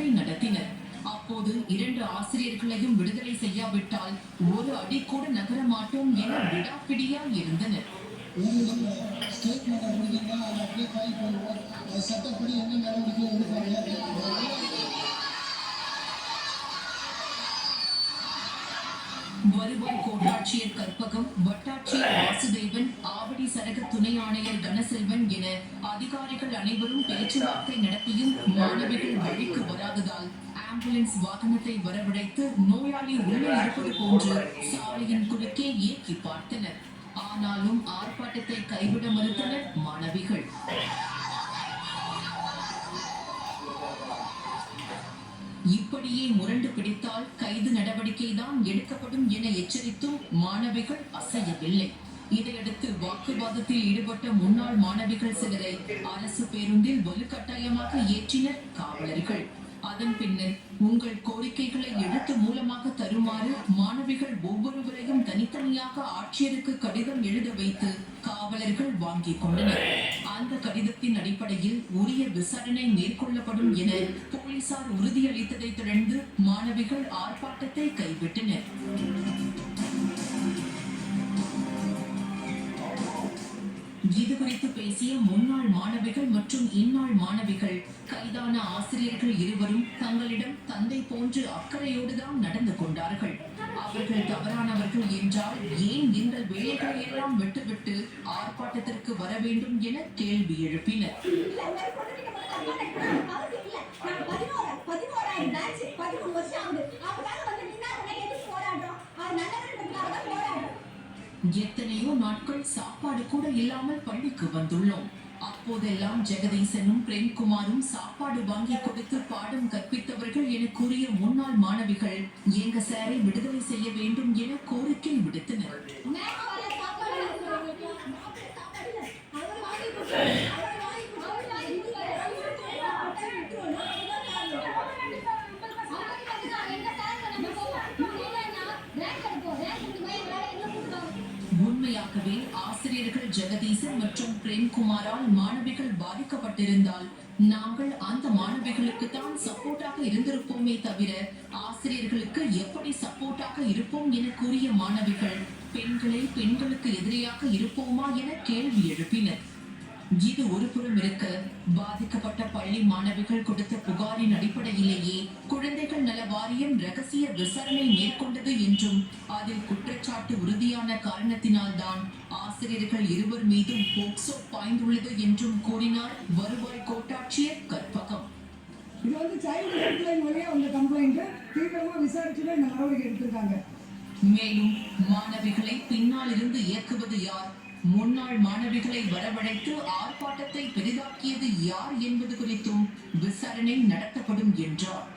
பேச்சுவார்த்தை நடத்தினர். அப்போது இரண்டு ஆசிரியர்களையும் விடுதலை செய்யாவிட்டால் ஒரு அடி கூட நகர மாட்டோம் என விடாப்பிடியா இருந்தனர். சட்டப்படி என்ன நடவடிக்கை எடுப்பாங்க? வருவாய் கோட்டாட்சியர் கற்பகம் வட்டாட்சியர் வாசுதேவன் ஆவடி சரக துணை ஆணையர் கனசெல்வன் என அதிகாரிகள் அனைவரும் பேச்சுவார்த்தை நடத்தியும் மாணவிகள் வழிக்கு வராததால் ஆம்புலன்ஸ் வாகனத்தை வரவழைத்து நோயாளி உள்ளே இருப்பது போன்று சாலையின் குறுக்கே இயக்கி பார்த்தனர். ஆனாலும் ஆர்ப்பாட்டத்தை கைவிட மறுத்தனர் மாணவிகள். இப்படியே முரண்டு பிடித்தால் கைது நடவடிக்கைதான் எடுக்கப்படும் என எச்சரித்தும் மாணவிகள் அசையவில்லை. இதையடுத்து வாக்குவாதத்தில் ஈடுபட்ட முன்னாள் மாணவிகள் சிலரை அரசு பேருந்தில் வலுக்கட்டாயமாக ஏற்றினர் காவலர்கள். அதன் பின்னர் உங்கள் கோரிக்கைகளை எழுத்து மூலமாக தருமாறு மாணவிகள் ஒவ்வொருவரையும் தனித்தனியாக ஆட்சியருக்கு கடிதம் எழுத வைத்து காவலர்கள் வாங்கிக் கொண்டனர். அந்த கடிதத்தின் அடிப்படையில் உரிய விசாரணை மேற்கொள்ளப்படும் என போலீசார் உறுதியளித்ததைத் தொடர்ந்து மாணவிகள் ஆர்ப்பாட்டத்தை கைவிட்டனர். இது குறித்து பேசிய முன்னாள் மாணவிகள் மற்றும் இந்நாள் மாணவிகள் கைதான ஆசிரியர்கள் இருவரும் தங்களிடம் தந்தை போன்று அக்கறையோடுதான் நடந்து கொண்டார்கள். அவர்கள் தவறானவர்கள் என்றால் ஏன் நீங்கள் வேலைகளை எல்லாம் விட்டுவிட்டு ஆர்ப்பாட்டத்திற்கு வர வேண்டும் என கேள்வி எழுப்பினர். எத்தனையோ நாட்கள் சாப்பாடு கூட இல்லாமல் பள்ளிக்கு வந்துள்ளோம். அப்போதெல்லாம் ஜெகதீசனும் பிரேம்குமாரும் சாப்பாடு வாங்கி கொடுத்து பாடம் கற்பித்தவர்கள் என கூறிய முன்னாள் மாணவிகள் எங்க சாரை விடுதலை செய்ய வேண்டும் என கோரிக்கை விடுத்தனர். உண்மையாகவே ஆசிரியர்கள் ஜெகதீசன் மற்றும் பிரேம்குமாரால் மாணவிகள் பாதிக்கப்பட்டிருந்தால் நாங்கள் அந்த மாணவிகளுக்கு தான் சப்போர்ட்டாக இருந்திருப்போமே தவிர ஆசிரியர்களுக்கு எப்படி சப்போர்ட்டாக இருப்போம் என கூறிய மாணவிகள் பெண்களே பெண்களுக்கு எதிரியாக இருப்போமா? என கேள்வி எழுப்பினர். இது ஒரு புறம் இருக்க பாதிக்கப்பட்ட பள்ளி மாணவிகள் கொடுத்த புகாரின் அடிப்படையிலேயே குழந்தைகள் நல வாரியம் ரகசிய விசாரணை மேற்கொண்டது என்றும் அதில் குற்றச்சாட்டு உறுதியான காரணத்தினால்தான் ஆசிரியர்கள் இருவர் மீதும் போக்சோ பாய்ந்துள்ளது என்றும் கூறினார் வருவாய் கோட்டாட்சியர் கற்பகம். இது வந்து சைல்டு ஹெல்ப்லைன் வழியா வந்த கம்ப்ளைண்ட் தீவிரமா விசாரிச்சுட்டு இந்த நடவடிக்கை எடுத்திருக்காங்க. மேலும் மாணவிகளை பின்னால் இருந்து இயக்குவது யார்? முன்னாள் மாணவிகளை வரவழைத்து ஆர்ப்பாட்டத்தை பெரிதாக்கியது யார் என்பது குறித்தும் விசாரணை நடத்தப்படும் என்றார்.